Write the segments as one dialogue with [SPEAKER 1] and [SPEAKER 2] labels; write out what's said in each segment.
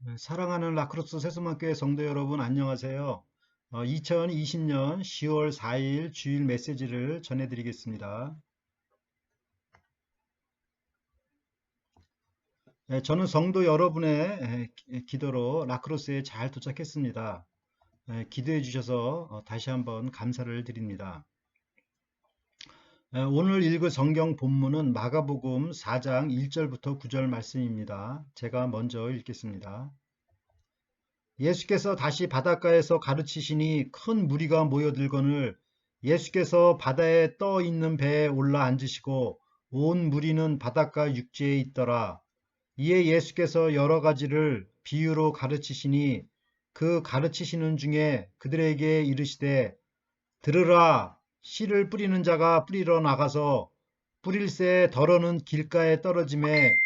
[SPEAKER 1] 네, 사랑하는 라크로스 세수만교회 성도 여러분 안녕하세요. 2020년 10월 4일 주일 메시지를 전해드리겠습니다. 네, 저는 성도 여러분의 에, 기- 기도로 라크로스에 잘 도착했습니다. 에, 기도해 주셔서 어, 다시 한번 감사를 드립니다. 에, 오늘 읽을 성경 본문은 마가복음 4장 1절부터 9절 말씀입니다. 제가 먼저 읽겠습니다. 예수께서 다시 바닷가에서 가르치시니 큰 무리가 모여들거늘 예수께서 바다에 떠 있는 배에 올라 앉으시고 온 무리는 바닷가 육지에 있더라. 이에 예수께서 여러 가지를 비유로 가르치시니 그 가르치시는 중에 그들에게 이르시되 들으라 씨를 뿌리는 자가 뿌리러 나가서 뿌릴 새 덜어는 길가에 떨어짐에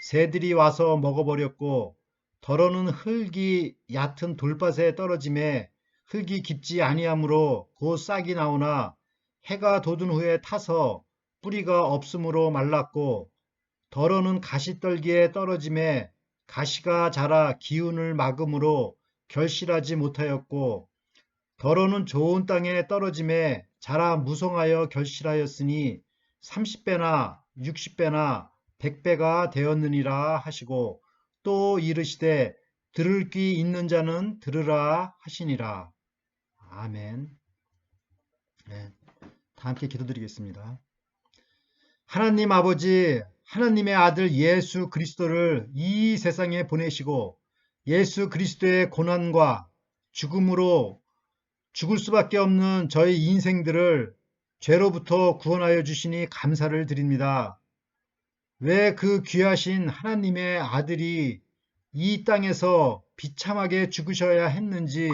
[SPEAKER 1] 새들이 와서 먹어버렸고 덜어는 흙이 얕은 돌밭에 떨어짐에 흙이 깊지 아니하므로 곧 싹이 나오나 해가 돋은 후에 타서 뿌리가 없으므로 말랐고 덜어는 가시떨기에 떨어짐에 가시가 자라 기운을 막음으로 결실하지 못하였고 덜어는 좋은 땅에 떨어짐에 자라 무성하여 결실하였으니 30배나 60배나 100배가 되었느니라 하시고 또 이르시되 들을 귀 있는 자는 들으라 하시니라. 아멘. 네, 다 함께 기도드리겠습니다. 하나님 아버지, 하나님의 아들 예수 그리스도를 이 세상에 보내시고 예수 그리스도의 고난과 죽음으로 죽을 수밖에 없는 저희 인생들을 죄로부터 구원하여 주시니 감사를 드립니다. 왜 그 귀하신 하나님의 아들이 이 땅에서 비참하게 죽으셔야 했는지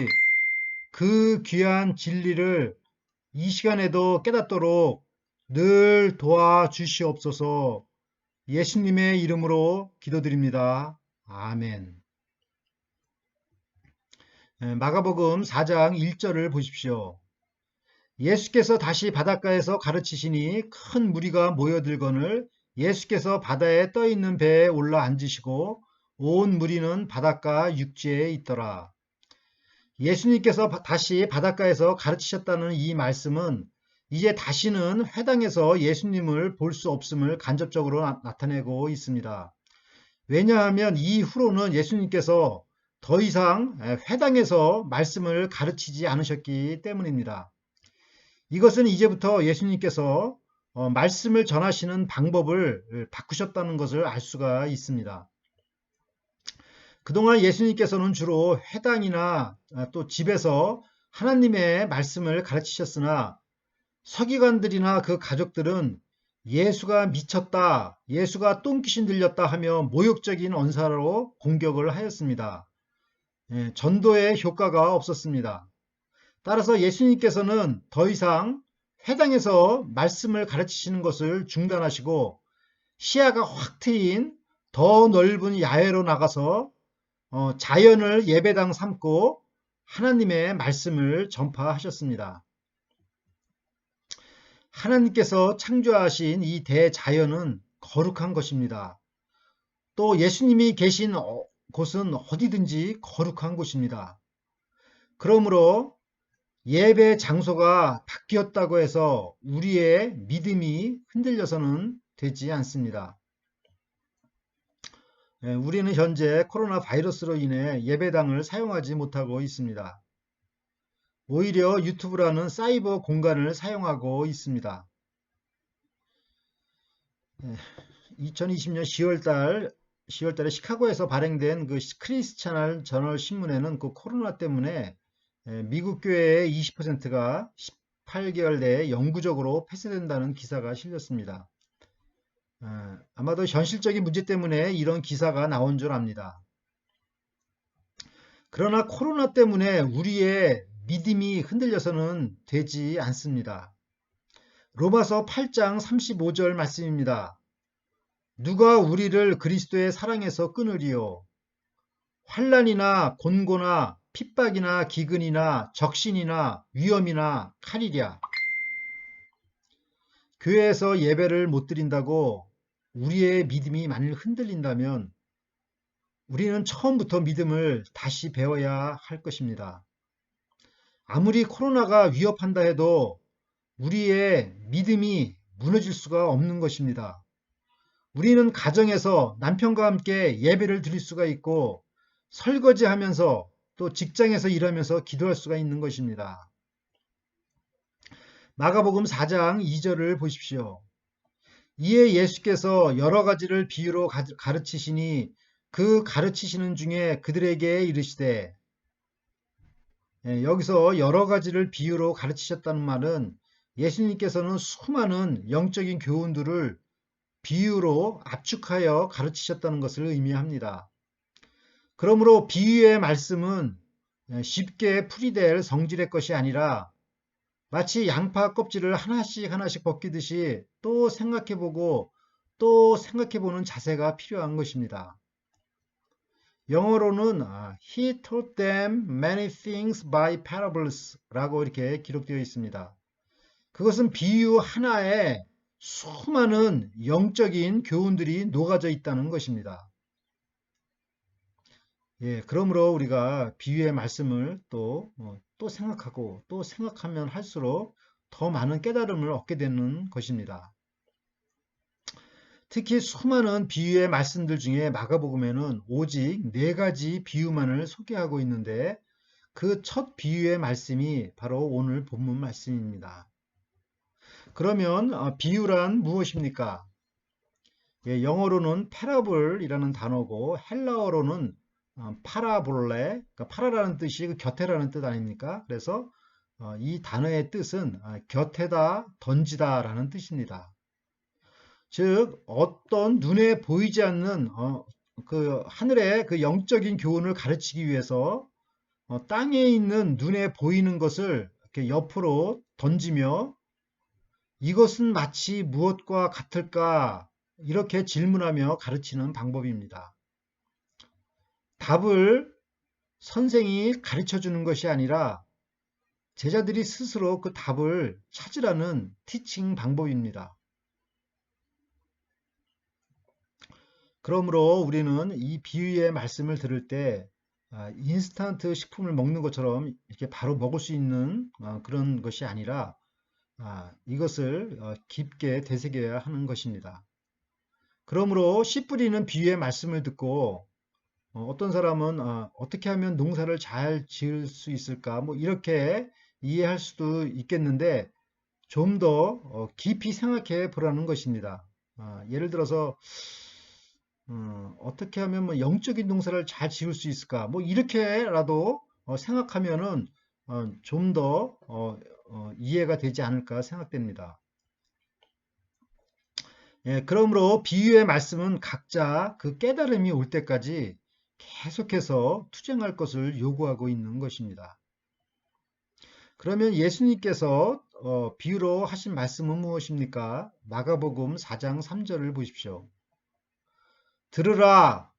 [SPEAKER 1] 그 귀한 진리를 이 시간에도 깨닫도록 늘 도와주시옵소서 예수님의 이름으로 기도드립니다. 아멘. 에, 마가복음 4장 1절을 보십시오. 예수께서 다시 바닷가에서 가르치시니 큰 무리가 모여들거늘 예수께서 바다에 떠 있는 배에 올라 앉으시고 온 무리는 바닷가 육지에 있더라. 예수님께서 바- 다시 바닷가에서 가르치셨다는 이 말씀은 이제 다시는 회당에서 예수님을 볼 수 없음을 간접적으로 나, 나타내고 있습니다. 왜냐하면 이후로는 예수님께서 더 이상 에, 회당에서 말씀을 가르치지 않으셨기 때문입니다. 이것은 이제부터 예수님께서 어, 말씀을 전하시는 방법을 바꾸셨다는 것을 알 수가 있습니다. 그동안 예수님께서는 주로 회당이나 아, 또 집에서 하나님의 말씀을 가르치셨으나 서기관들이나 그 가족들은 예수가 미쳤다, 예수가 똥귀신 들렸다 하며 모욕적인 언사로 공격을 하였습니다. 예, 전도의 효과가 없었습니다. 따라서 예수님께서는 더 이상 회당에서 말씀을 가르치시는 것을 중단하시고 시야가 확 트인 더 넓은 야외로 나가서 어, 자연을 예배당 삼고 하나님의 말씀을 전파하셨습니다. 하나님께서 창조하신 이 대자연은 거룩한 것입니다. 또 예수님이 계신 어- 곳은 어디든지 거룩한 곳입니다. 그러므로 예배 장소가 바뀌었다고 해서 우리의 믿음이 흔들려서는 되지 않습니다. 예, 우리는 현재 코로나 바이러스로 인해 예배당을 사용하지 못하고 있습니다. 오히려 유튜브라는 사이버 공간을 사용하고 있습니다. 2020년 10월달 10월 달에 시카고에서 발행된 그 크리스찬al 저널 신문에는 그 코로나 때문에 에, 미국 교회의 20%가 18개월 내에 영구적으로 폐쇄된다는 기사가 실렸습니다. 아, 아마도 현실적인 문제 때문에 이런 기사가 나온 줄 압니다. 그러나 코로나 때문에 우리의 믿음이 흔들려서는 되지 않습니다. 로마서 8장 35절 말씀입니다. 누가 우리를 그리스도의 사랑에서 끊으리요? 환란이나 곤고나 핍박이나 기근이나 적신이나 위험이나 칼이랴. 교회에서 예배를 못 드린다고 우리의 믿음이 만일 흔들린다면 우리는 처음부터 믿음을 다시 배워야 할 것입니다. 아무리 코로나가 위협한다 해도 우리의 믿음이 무너질 수가 없는 것입니다. 우리는 가정에서 남편과 함께 예배를 드릴 수가 있고 설거지 하면서 또 직장에서 일하면서 기도할 수가 있는 것입니다. 마가복음 4장 2절을 보십시오. 이에 예수께서 여러 가지를 비유로 가르치시니 그 가르치시는 중에 그들에게 이르시되 예, 여기서 여러 가지를 비유로 가르치셨다는 말은 예수님께서는 수많은 영적인 교훈들을 비유로 압축하여 가르치셨다는 것을 의미합니다. 그러므로 비유의 말씀은 예, 쉽게 풀이될 성질의 것이 아니라 마치 양파 껍질을 하나씩 하나씩 벗기듯이 또 생각해보고 또 생각해보는 자세가 필요한 것입니다. 영어로는 아, He taught them many things by parables 라고 이렇게 기록되어 있습니다. 그것은 비유 하나에 수많은 영적인 교훈들이 녹아져 있다는 것입니다. 예, 그러므로 우리가 비유의 말씀을 또, 어, 또 생각하고 또 생각하면 할수록 더 많은 깨달음을 얻게 되는 것입니다. 특히 수많은 비유의 말씀들 중에 마가복음에는 오직 네 가지 비유만을 소개하고 있는데 그 첫 비유의 말씀이 바로 오늘 본문 말씀입니다. 그러면 어, 비유란 무엇입니까? 예, 영어로는 패러블이라는 단어고 헬라어로는 어, 파라볼레, 그러니까 파라라는 뜻이 그 곁에라는 뜻 아닙니까? 그래서 어, 이 단어의 뜻은 곁에다 던지다라는 뜻입니다. 즉 어떤 눈에 보이지 않는 어, 그 하늘의 그 영적인 교훈을 가르치기 위해서 어, 땅에 있는 눈에 보이는 것을 이렇게 옆으로 던지며 이것은 마치 무엇과 같을까 이렇게 질문하며 가르치는 방법입니다. 답을 선생이 가르쳐 주는 것이 아니라 제자들이 스스로 그 답을 찾으라는 티칭 방법입니다. 그러므로 우리는 이 비유의 말씀을 들을 때 아, 인스턴트 식품을 먹는 것처럼 이렇게 바로 먹을 수 있는 아, 그런 것이 아니라 아, 이것을 어, 깊게 되새겨야 하는 것입니다. 그러므로 씨 뿌리는 비유의 말씀을 듣고 어, 어떤 사람은 어떻게 하면 농사를 잘 지을 수 있을까 뭐 이렇게 이해할 수도 있겠는데 좀더 어, 깊이 생각해 보라는 것입니다. 예를 들어서 어, 어떻게 하면 뭐 영적인 농사를 잘 지을 수 있을까? 뭐 이렇게라도 어, 생각하면은 어, 좀더 어, 어, 이해가 되지 않을까 생각됩니다. 예, 그러므로 비유의 말씀은 각자 그 깨달음이 올 때까지 계속해서 투쟁할 것을 요구하고 있는 것입니다. 그러면 예수님께서 어, 비유로 하신 말씀은 무엇입니까? 마가복음 4장 3절을 보십시오. 들으라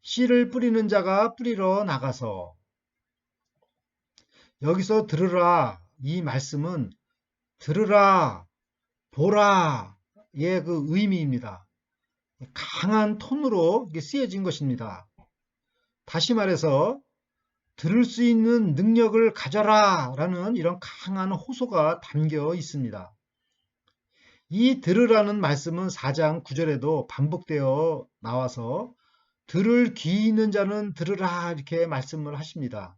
[SPEAKER 1] 씨를 뿌리는 자가 뿌리러 나가서 여기서 들으라 이 말씀은 들으라 보라 의 그 의미입니다. 강한 톤으로 쓰여진 것입니다. 다시 말해서 들을 수 있는 능력을 가져라 라는 이런 강한 호소가 담겨 있습니다. 이 들으라는 말씀은 4장 9절에도 반복되어 나와서 들을 귀 있는 자는 들으라 이렇게 말씀을 하십니다.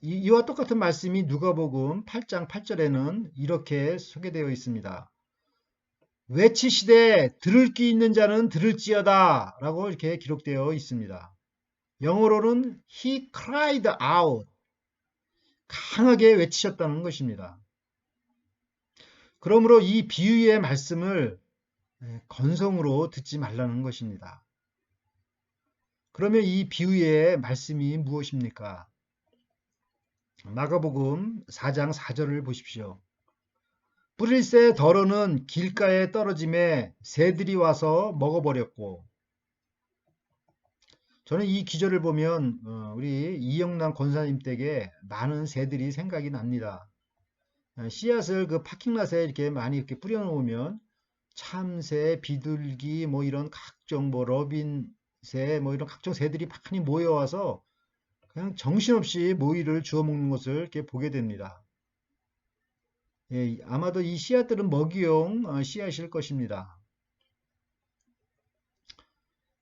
[SPEAKER 1] 이와 똑같은 말씀이 누가복음 8장 8절에는 이렇게 소개되어 있습니다. 외치시되 들을 귀 있는 자는 들을지어다 라고 이렇게 기록되어 있습니다. 영어로는 he cried out 강하게 외치셨다는 것입니다. 그러므로 이 비유의 말씀을 예, 건성으로 듣지 말라는 것입니다. 그러면 이 비유의 말씀이 무엇입니까? 마가복음 4장 4절을 보십시오. 뿌릴새 덜어는 길가에 떨어짐에 새들이 와서 먹어버렸고 저는 이 기절을 보면 어, 우리 이영남 권사님 댁에 많은 새들이 생각이 납니다. 어, 씨앗을 그 파킹랏에 이렇게 많이 이렇게 뿌려놓으면 참새, 비둘기, 뭐 이런 각종 뭐 러빈 새, 뭐 이런 각종 새들이 많이 모여와서 그냥 정신없이 모이를 주워 먹는 것을 이렇게 보게 됩니다. 예, 아마도 이 씨앗들은 먹이용 어, 씨앗일 것입니다.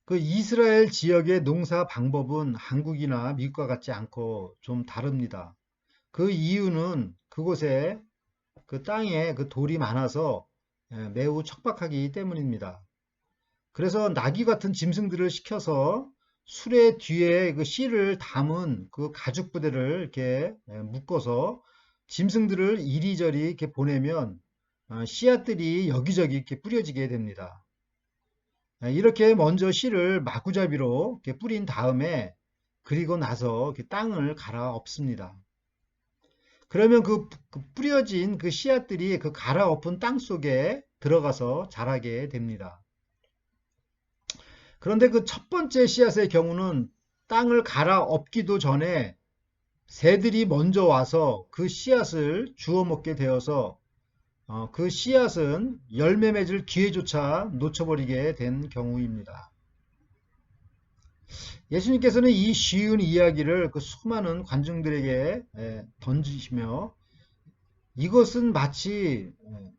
[SPEAKER 1] 그 이스라엘 지역의 농사 방법은 한국이나 미국과 같지 않고 좀 다릅니다. 그 이유는 그곳에 그 땅에 그 돌이 많아서 예, 매우 척박하기 때문입니다. 그래서 나귀 같은 짐승들을 시켜서 수레 뒤에 그 씨를 담은 그 가죽 부대를 이렇게 예, 묶어서 짐승들을 이리저리 이렇게 보내면 어, 씨앗들이 여기저기 이렇게 뿌려지게 됩니다. 예, 이렇게 먼저 씨를 마구잡이로 이렇게 뿌린 다음에 그리고 나서 땅을 갈아 엎습니다. 그러면 그, 그 뿌려진 그 씨앗들이 그 갈아 엎은 땅 속에 들어가서 자라게 됩니다. 그런데 그 첫 번째 씨앗의 경우는 땅을 갈아 엎기도 전에 새들이 먼저 와서 그 씨앗을 주워 먹게 되어서 어, 그 씨앗은 열매 맺을 기회조차 놓쳐버리게 된 경우입니다. 예수님께서는 이 쉬운 이야기를 그 수많은 관중들에게 던지시며 이것은 마치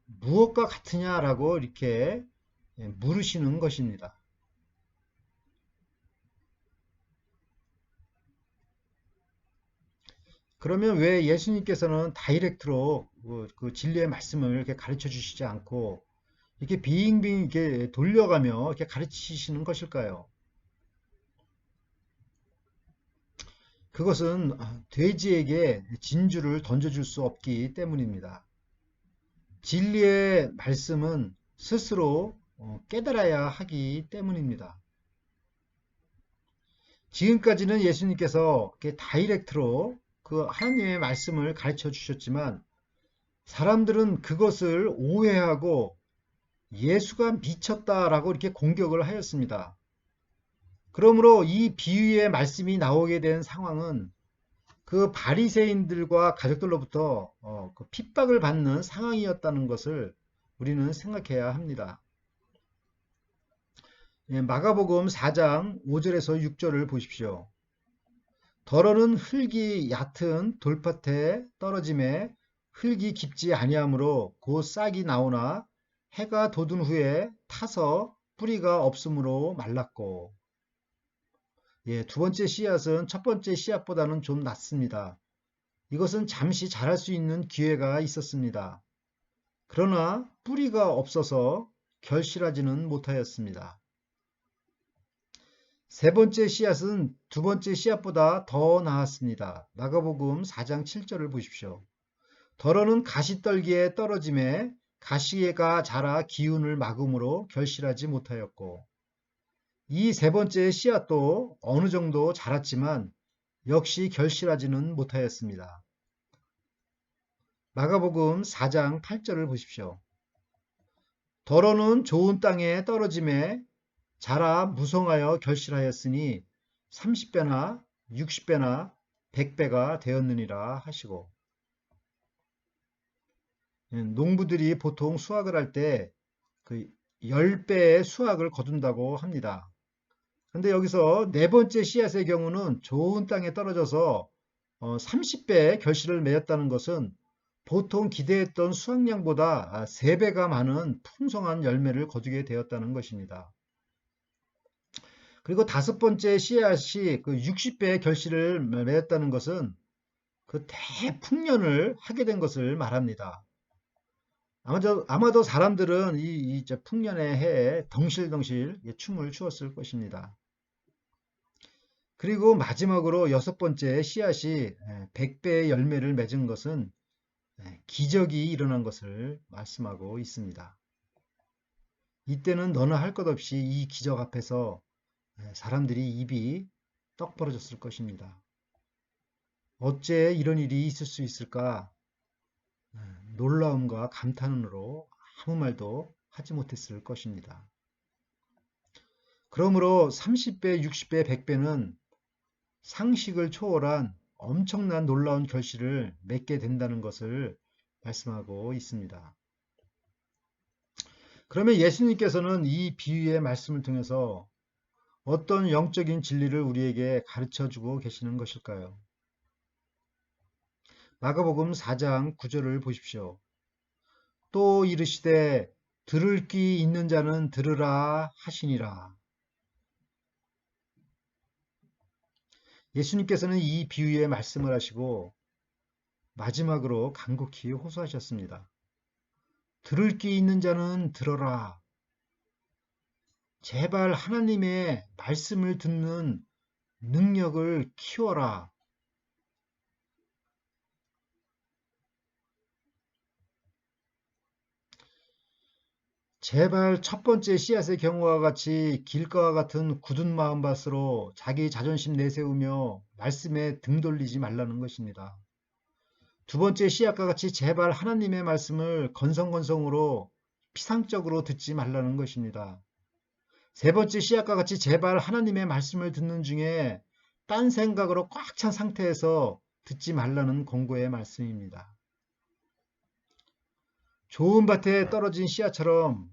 [SPEAKER 1] 무엇과 같으냐라고 이렇게 물으시는 것입니다. 그러면 왜 예수님께서는 다이렉트로 그, 그 진리의 말씀을 이렇게 가르쳐 주시지 않고 이렇게 빙빙 이렇게 돌려가며 이렇게 가르치시는 것일까요? 그것은 돼지에게 진주를 던져줄 수 없기 때문입니다. 진리의 말씀은 스스로 어, 깨달아야 하기 때문입니다. 지금까지는 예수님께서 다이렉트로 그 하나님의 말씀을 가르쳐 주셨지만 사람들은 그것을 오해하고 예수가 미쳤다라고 이렇게 공격을 하였습니다. 그러므로 이 비유의 말씀이 나오게 된 상황은 그 바리새인들과 가족들로부터 어, 그 핍박을 받는 상황이었다는 것을 우리는 생각해야 합니다. 예, 마가복음 4장 5절에서 6절을 보십시오. 더러는 흙이 얕은 돌밭에 떨어짐에 흙이 깊지 아니하므로 곧 싹이 나오나 해가 돋은 후에 타서 뿌리가 없으므로 말랐고 예, 두 번째 씨앗은 첫 번째 씨앗보다는 좀 낫습니다. 이것은 잠시 자랄 수 있는 기회가 있었습니다. 그러나 뿌리가 없어서 결실하지는 못하였습니다. 세 번째 씨앗은 두 번째 씨앗보다 더 나았습니다. 마가복음 4장 7절을 보십시오. 덜어는 가시떨기에 떨어짐에 가시가 자라 기운을 막음으로 결실하지 못하였고 이 세 번째 씨앗도 어느 정도 자랐지만 역시 결실하지는 못하였습니다. 마가복음 4장 8절을 보십시오. 덜어는 좋은 땅에 떨어짐에 자라 무성하여 결실하였으니 30배나 60배나 100배가 되었느니라 하시고 예, 농부들이 보통 수확을 할 때 그 10배의 수확을 거둔다고 합니다. 근데 여기서 네 번째 씨앗의 경우는 좋은 땅에 떨어져서 30배 어, 결실을 맺었다는 것은 보통 기대했던 수확량보다 3배가 많은 풍성한 열매를 거두게 되었다는 것입니다. 그리고 다섯 번째 씨앗이 그 60배의 결실을 맺었다는 것은 그 대풍년을 하게 된 것을 말합니다. 아마도, 아마도 사람들은 이, 이 풍년의 해에 덩실덩실 춤을 추었을 것입니다. 그리고 마지막으로 여섯 번째 씨앗이 100배의 열매를 맺은 것은 기적이 일어난 것을 말씀하고 있습니다. 이때는 너나 할것 없이 이 기적 앞에서 네, 사람들이 입이 떡 벌어졌을 것입니다. 어째 이런 일이 있을 수 있을까? 네, 놀라움과 감탄으로 아무 말도 하지 못했을 것입니다. 그러므로 30배, 60배, 100배는 상식을 초월한 엄청난 놀라운 결실을 맺게 된다는 것을 말씀하고 있습니다. 그러면 예수님께서는 이 비유의 말씀을 통해서 어떤 영적인 진리를 우리에게 가르쳐 주고 계시는 것일까요? 마가복음 4장 9절을 보십시오. 또 이르시되 들을 귀 있는 자는 들으라 하시니라. 예수님께서는 이 비유의 말씀을 하시고 마지막으로 간곡히 호소하셨습니다. 들을 귀 있는 자는 들어라. 제발 하나님의 말씀을 듣는 능력을 키워라. 제발 첫 번째 씨앗의 경우와 같이 길가와 같은 굳은 마음밭으로 자기 자존심 내세우며 말씀에 등 돌리지 말라는 것입니다. 두 번째 씨앗과 같이 제발 하나님의 말씀을 건성건성으로 피상적으로 듣지 말라는 것입니다. 세 번째 씨앗과 같이 제발 하나님의 말씀을 듣는 중에 딴 생각으로 꽉 찬 상태에서 듣지 말라는 공고의 말씀입니다. 좋은 밭에 떨어진 씨앗처럼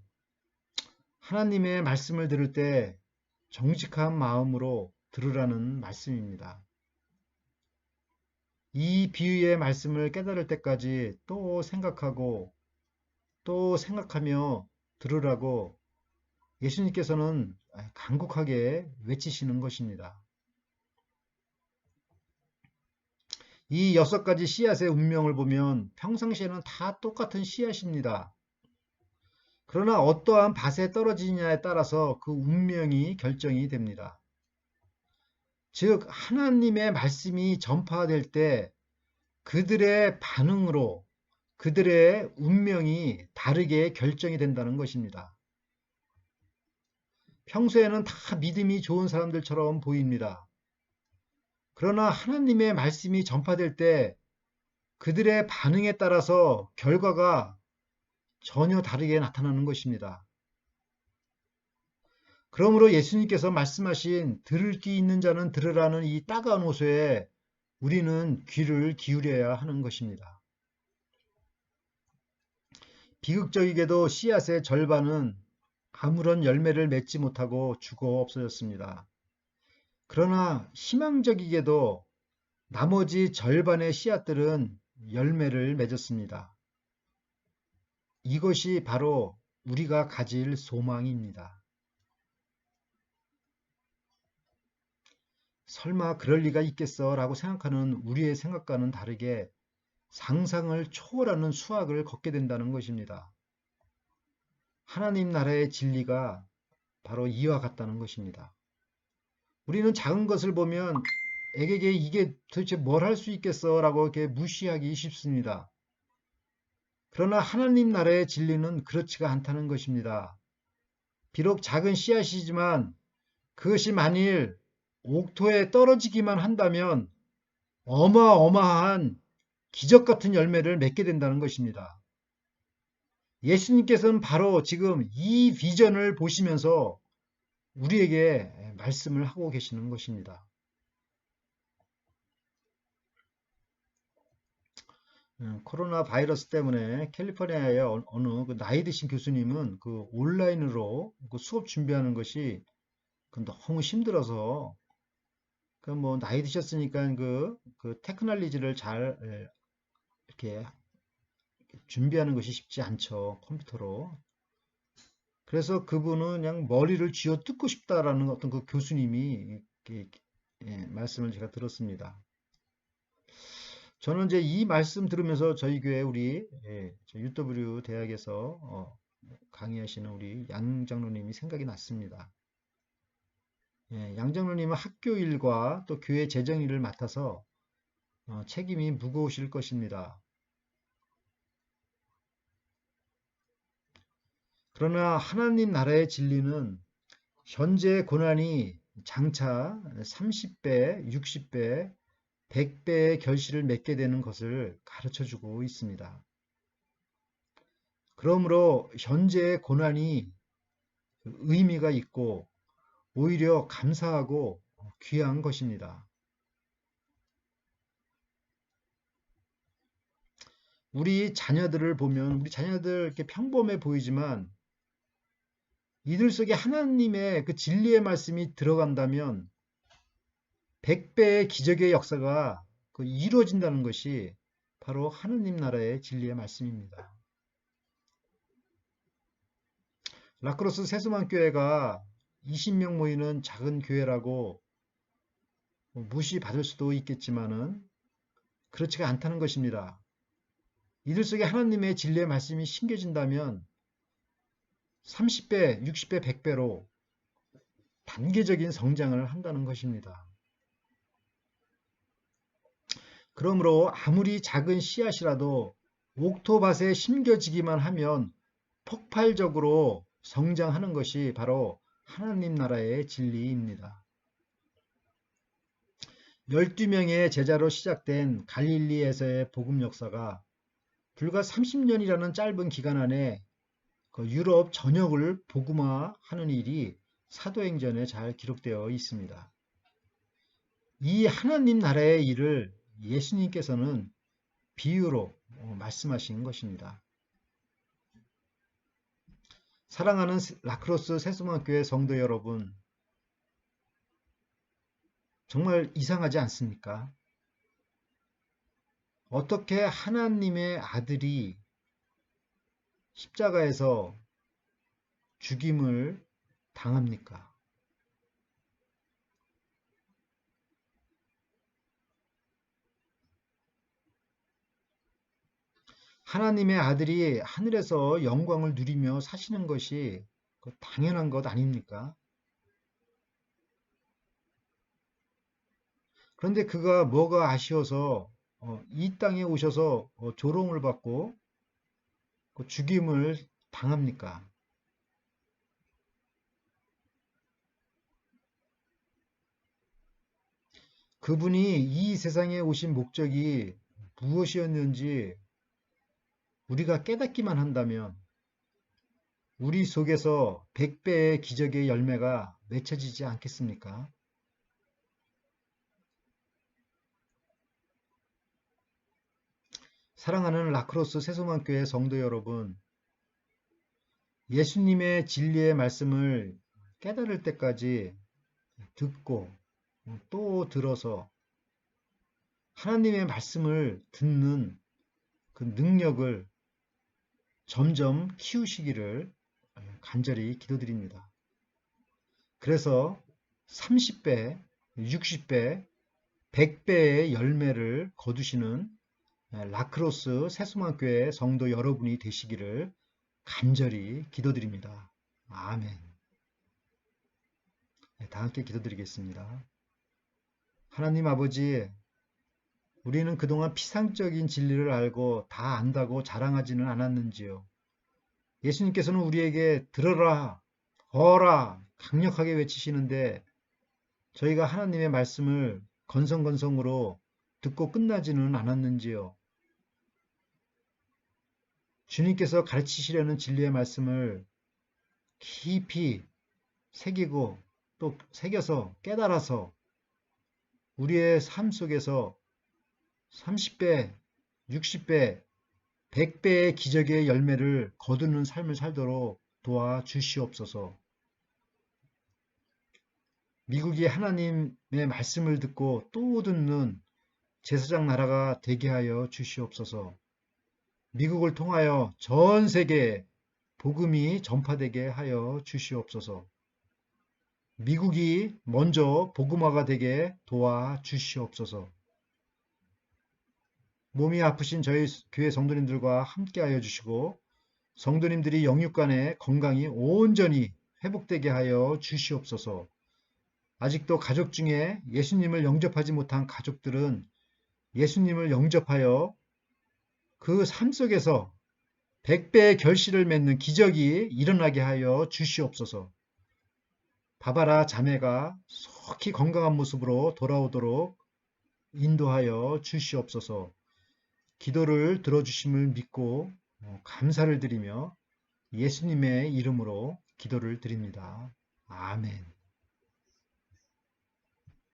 [SPEAKER 1] 하나님의 말씀을 들을 때 정직한 마음으로 들으라는 말씀입니다. 이 비유의 말씀을 깨달을 때까지 또 생각하고 또 생각하며 들으라고 예수님께서는 간곡하게 외치시는 것입니다. 이 여섯 가지 씨앗의 운명을 보면 평상시에는 다 똑같은 씨앗입니다. 그러나 어떠한 밭에 떨어지냐에 따라서 그 운명이 결정이 됩니다. 즉, 하나님의 말씀이 전파될 때 그들의 반응으로 그들의 운명이 다르게 결정이 된다는 것입니다. 평소에는 다 믿음이 좋은 사람들처럼 보입니다. 그러나 하나님의 말씀이 전파될 때 그들의 반응에 따라서 결과가 전혀 다르게 나타나는 것입니다. 그러므로 예수님께서 말씀하신 들을 귀 있는 자는 들으라는 이 따가운 호소에 우리는 귀를 기울여야 하는 것입니다. 비극적이게도 씨앗의 절반은 아무런 열매를 맺지 못하고 죽어 없어졌습니다. 그러나 희망적이게도 나머지 절반의 씨앗들은 열매를 맺었습니다. 이것이 바로 우리가 가질 소망입니다. 설마 그럴 리가 있겠어 라고 생각하는 우리의 생각과는 다르게 상상을 초월하는 수학을 걷게 된다는 것입니다. 하나님 나라의 진리가 바로 이와 같다는 것입니다. 우리는 작은 것을 보면 애에게 이게 도대체 뭘 할 수 있겠어 라고 이렇게 무시하기 쉽습니다. 그러나 하나님 나라의 진리는 그렇지가 않다는 것입니다. 비록 작은 씨앗이지만 그것이 만일 옥토에 떨어지기만 한다면 어마어마한 기적 같은 열매를 맺게 된다는 것입니다. 예수님께서는 바로 지금 이 비전을 보시면서 우리에게 말씀을 하고 계시는 것입니다. 음, 코로나 바이러스 때문에 캘리포니아의 어느 그 나이 드신 교수님은 그 온라인으로 그 수업 준비하는 것이 그 너무 힘들어서 그 뭐 나이 드셨으니까 그, 그 테크놀리지를 잘 예, 이렇게 준비하는 것이 쉽지 않죠 컴퓨터로 그래서 그분은 그냥 머리를 쥐어 뜯고 싶다라는 어떤 그 교수님이 예, 말씀을 제가 들었습니다. 저는 이제 이 말씀 들으면서 저희 교회 우리 예, UW 대학에서 어, 강의하시는 우리 양 장로님이 생각이 났습니다. 예, 양 장로님은 학교 일과 또 교회 재정 일을 맡아서 어, 책임이 무거우실 것입니다. 그러나 하나님 나라의 진리는 현재 고난이 장차 30배, 60배, 100배의 결실을 맺게 되는 것을 가르쳐 주고 있습니다. 그러므로 현재의 고난이 의미가 있고 오히려 감사하고 귀한 것입니다. 우리 자녀들을 보면 우리 자녀들 이렇게 평범해 보이지만 이들 속에 하나님의 그 진리의 말씀이 들어간다면 100배의 기적의 역사가 그 이루어진다는 것이 바로 하느님 나라의 진리의 말씀입니다. 라크로스 세수만 교회가 20명 모이는 작은 교회라고 무시받을 수도 있겠지만은 그렇지가 않다는 것입니다. 이들 속에 하나님의 진리의 말씀이 심겨진다면 30배, 60배, 100배로 단계적인 성장을 한다는 것입니다. 그러므로 아무리 작은 씨앗이라도 옥토밭에 심겨지기만 하면 폭발적으로 성장하는 것이 바로 하나님 나라의 진리입니다. 12명의 제자로 시작된 갈릴리에서의 복음 역사가 불과 30년이라는 짧은 기간 안에 그 유럽 전역을 복음화하는 일이 사도행전에 잘 기록되어 있습니다. 이 하나님 나라의 일을 예수님께서는 비유로 어, 말씀하신 것입니다. 사랑하는 라크로스 세수만교회 성도 여러분, 정말 이상하지 않습니까? 어떻게 하나님의 아들이 십자가에서 죽임을 당합니까? 하나님의 아들이 하늘에서 영광을 누리며 사시는 것이 그 당연한 것 아닙니까? 그런데 그가 뭐가 아쉬워서 어, 이 땅에 오셔서 어, 조롱을 받고 그 죽임을 당합니까? 그분이 이 세상에 오신 목적이 무엇이었는지 우리가 깨닫기만 한다면 우리 속에서 백배의 기적의 열매가 맺혀지지 않겠습니까? 사랑하는 라크로스 세소만교회 성도 여러분, 예수님의 진리의 말씀을 깨달을 때까지 듣고 또 들어서 하나님의 말씀을 듣는 그 능력을 점점 키우시기를 간절히 기도드립니다. 그래서 30배, 60배, 100배의 열매를 거두시는 라크로스 세수만교회 성도 여러분이 되시기를 간절히 기도드립니다. 아멘. 네, 다 함께 기도드리겠습니다. 하나님 아버지, 우리는 그동안 피상적인 진리를 알고 다 안다고 자랑하지는 않았는지요. 예수님께서는 우리에게 들어라, 어라 강력하게 외치시는데 저희가 하나님의 말씀을 건성건성으로 듣고 끝나지는 않았는지요. 주님께서 가르치시려는 진리의 말씀을 깊이 새기고 또 새겨서 깨달아서 우리의 삶 속에서 30배, 60배, 100배의 기적의 열매를 거두는 삶을 살도록 도와주시옵소서. 미국이 하나님의 말씀을 듣고 또 듣는 제사장 나라가 되게 하여 주시옵소서. 미국을 통하여 전 세계에 복음이 전파되게 하여 주시옵소서. 미국이 먼저 복음화가 되게 도와 주시옵소서. 몸이 아프신 저희 교회 성도님들과 함께하여 주시고 성도님들이 영육간에 건강이 온전히 회복되게 하여 주시옵소서. 아직도 가족 중에 예수님을 영접하지 못한 가족들은 예수님을 영접하여 그 삶 속에서 백배의 결실을 맺는 기적이 일어나게 하여 주시옵소서. 바바라 자매가 속히 건강한 모습으로 돌아오도록 인도하여 주시옵소서. 기도를 들어주심을 믿고 어, 감사를 드리며 예수님의 이름으로 기도를 드립니다. 아멘.